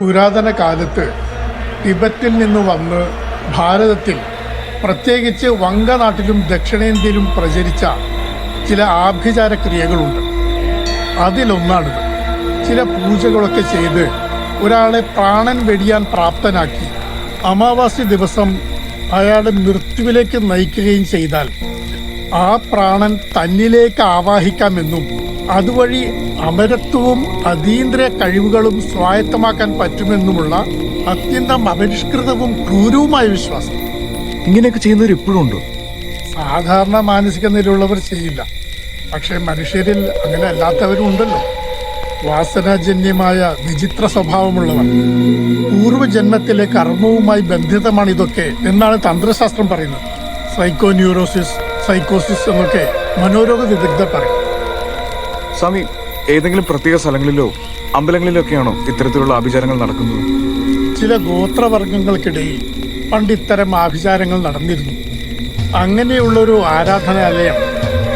പുരാതന കാലത്ത് ടിബറ്റിൽ നിന്ന് വന്ന് ഭാരതത്തിൽ പ്രത്യേകിച്ച് വങ്കനാട്ടിലും ദക്ഷിണേന്ത്യയിലും പ്രചരിച്ച ചില ആഭിചാര ക്രിയകളുണ്ട്. അതിലൊന്നാണിത്. ചില പൂജകളൊക്കെ ചെയ്ത് ഒരാളെ പ്രാണൻ വെടിയാൻ പ്രാപ്തനാക്കി അമാവാസി ദിവസം അയാളെ മൃത്യുവിലേക്ക് നയിക്കുകയും ചെയ്താൽ ആ പ്രാണൻ തന്നിലേക്ക് ആവാഹിക്കാമെന്നും അതുവഴി അമരത്വവും അതീന്ദ്ര കഴിവുകളും സ്വായത്തമാക്കാൻ പറ്റുമെന്നുമുള്ള അത്യന്തം അപരിഷ്കൃതവും ക്രൂരവുമായ വിശ്വാസം. ഇങ്ങനെയൊക്കെ ചെയ്യുന്നവർ ഇപ്പോഴും ഉണ്ടോ? സാധാരണ മാനസിക നിലയുള്ളവർ ചെയ്യില്ല. പക്ഷേ മനുഷ്യരിൽ അങ്ങനെ അല്ലാത്തവരും ഉണ്ടല്ലോ. വാസനാജന്യമായ വിചിത്ര സ്വഭാവമുള്ളവർ. പൂർവജന്മത്തിലെ കർമ്മവുമായി ബന്ധിതമാണ് ഇതൊക്കെ എന്നാണ് തന്ത്രശാസ്ത്രം പറയുന്നത്. സൈക്കോ ന്യൂറോസിസ് സൈക്കോസിസ് എന്നൊക്കെ മനോരോഗ വിദഗ്ധർ പറയും സ്വാമി ഏതെങ്കിലും പ്രത്യേക സ്ഥലങ്ങളിലോ അമ്പലങ്ങളിലോ ഒക്കെയാണോ ഇത്തരത്തിലുള്ള ആഭിചാരങ്ങൾ നടക്കുന്നത്? ചില ഗോത്രവർഗങ്ങൾക്കിടയിൽ പണ്ട് ഇത്തരം ആഭിചാരങ്ങൾ നടന്നിരുന്നു. അങ്ങനെയുള്ളൊരു ആരാധനാലയം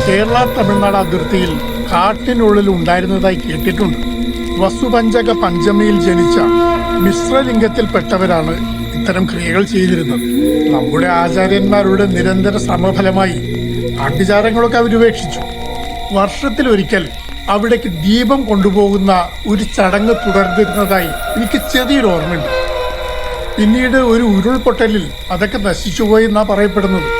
കേരള തമിഴ്നാട് അതിർത്തിയിൽ കാട്ടിനുള്ളിൽ ഉണ്ടായിരുന്നതായി കേട്ടിട്ടുണ്ട്. വസുപഞ്ചക പഞ്ചമിയിൽ ജനിച്ച മിശ്രലിംഗത്തിൽപ്പെട്ടവരാണ് ഇത്തരം ക്രിയകൾ ചെയ്തിരുന്നത്. നമ്മുടെ ആചാര്യന്മാരുടെ നിരന്തര ശ്രമഫലമായി ആഭിചാരങ്ങളൊക്കെ അവരുപേക്ഷിച്ചു. വർഷത്തിലൊരിക്കൽ അവിടേക്ക് ദീപം കൊണ്ടുപോകുന്ന ഒരു ചടങ്ങ് തുടർന്നിരുന്നതായി എനിക്ക് ചെറിയൊരു ഓർമ്മയുണ്ട്. പിന്നീട് ഒരു ഉരുൾപൊട്ടലിൽ അതൊക്കെ നശിച്ചുപോയി എന്നാ പറയപ്പെടുന്നത്.